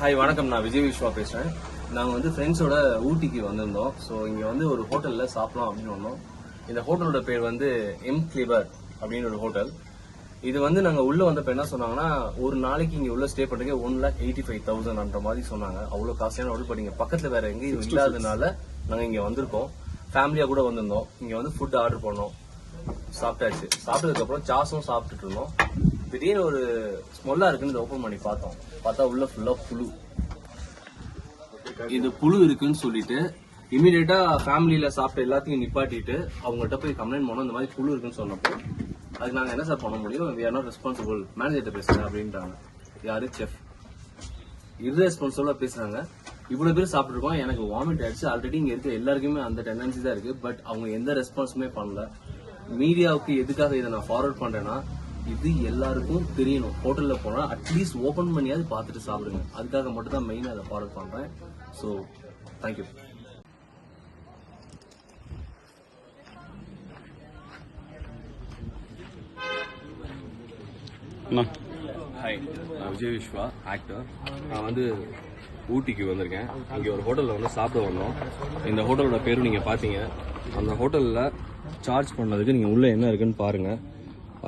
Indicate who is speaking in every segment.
Speaker 1: Hi வணக்கம். நான் விஜய் விஸ்வா பேசுறேன். நாங்கள் வந்து ஃப்ரெண்ட்ஸோட ஊட்டிக்கு வந்திருந்தோம். ஸோ இங்கே வந்து ஒரு ஹோட்டலில் சாப்பிடலாம் அப்படின்னு வந்தோம். இந்த ஹோட்டலோட பேர் வந்து எம் கிளிவர் அப்படின்னு ஒரு ஹோட்டல். இது வந்து நாங்கள் உள்ள வந்தப்ப என்ன சொன்னாங்கன்னா ஒரு நாளைக்கு இங்கே உள்ள ஸ்டே பண்ணுறதுக்கு one lakh eighty five thousand அந்த மாதிரி சொன்னாங்க. அவ்வளோ காஸ்ட்லியான ஹோட்டல் பட் இங்கே பக்கத்தில் வேற எங்கேயும் இல்லாததுனால நாங்கள் இங்கே வந்திருக்கோம். ஃபேமிலியாக கூட வந்திருந்தோம். இங்கே வந்து ஃபுட் ஆர்டர் பண்ணோம். சாப்பிட்டாச்சு. சாப்பிட்டதுக்கு அப்புறம் சாஸும் சாப்பிட்டுட்டு இருந்தோம். திடீர்னு ஒரு ஸ்மெல்லா இருக்குன்னு ஓப்பன் பண்ணி பார்த்தோம். பார்த்தா உள்ள ஃபுல்லா புழு. இந்த புழு இருக்குன்னு சொல்லிட்டு இமீடியட்டா ஃபேமிலியில சாப்பிட்ட எல்லாத்தையும் நிப்பாட்டிட்டு அவங்ககிட்ட போய் கம்ப்ளைண்ட் பண்ணோம். இந்த மாதிரி புழு இருக்குன்னு சொன்னப்போ அதுக்கு நாங்கள் என்ன சார் பண்ண முடியும்? வி ஆர் நாட் ரெஸ்பான்சிபிள் மேனேஜர்கிட்ட பேசுகிறேன் அப்படின்றாங்க யாரு? செஃப் இர்ரெஸ்பான்சிபிளாக பேசுகிறாங்க இவ்வளோ பேர் சாப்பிட்ருக்கோம் எனக்கு வாமிட் ஆயிடுச்சு. ஆல்ரெடி இங்கே இருக்க எல்லாருக்குமே அந்த டெண்டன்சி தான் இருக்குது பட் அவங்க எந்த ரெஸ்பான்ஸுமே பண்ணல. மீடியாவுக்கு எதுக்காக இதை நான் ஃபார்வர்ட் பண்ணுறேன்னா இது எல்லாருக்கும் தெரியணும். ஹோட்டல்ல போனா அட்லீஸ்ட் ஓபன் பண்ணியாவது பார்த்துட்டு சாப்பிடுங்க. அதுக்காக மட்டும் தான் மெயினாக அதை ஃபார்வர்ட் பண்றேன். ஸோ தேங்க்யூ
Speaker 2: அண்ணா.
Speaker 1: ஹாய் நான் விஜய் விஸ்வா ஆக்டர் நான் வந்து ஊட்டிக்கு வந்திருக்கேன். இங்கே ஒரு ஹோட்டலில் வந்து சாப்பிட வந்தோம். இந்த ஹோட்டலோட பேரும் நீங்கள் பார்த்தீங்க. அந்த ஹோட்டலில் சார்ஜ் பண்ணதுக்கு நீங்கள் உள்ளே என்ன இருக்குன்னு பாருங்கள்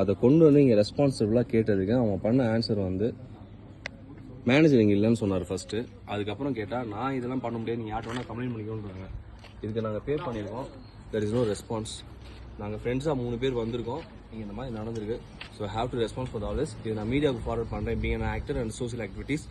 Speaker 1: அதை கொண்டு வந்து இங்கே ரெஸ்பான்சிபிளாக கேட்டதுக்கு அவன் பண்ண ஆன்சர் வந்து மேனேஜர் இங்கே இல்லைன்னு சொன்னார் ஃபர்ஸ்ட்டு அதுக்கப்புறம் கேட்டால் நான் இதெல்லாம் பண்ண முடியாது. நீங்கள் யார்ட்ட வேணால் கம்ப்ளைண்ட் பண்ணிக்கோன்றாங்க. இதுக்கு நாங்கள் பே பண்ணியிருக்கோம் தெர் இஸ் நோ ரெஸ்பான்ஸ் நாங்கள் ஃப்ரெண்ட்ஸாக மூணு பேர் வந்திருக்கோம். இங்கே இந்த மாதிரி நடந்திருக்கு. So have to response for all this இது நான் மீடியாவுக்கு ஃபார்வர்ட் பண்ணுறேன் being actor and social activities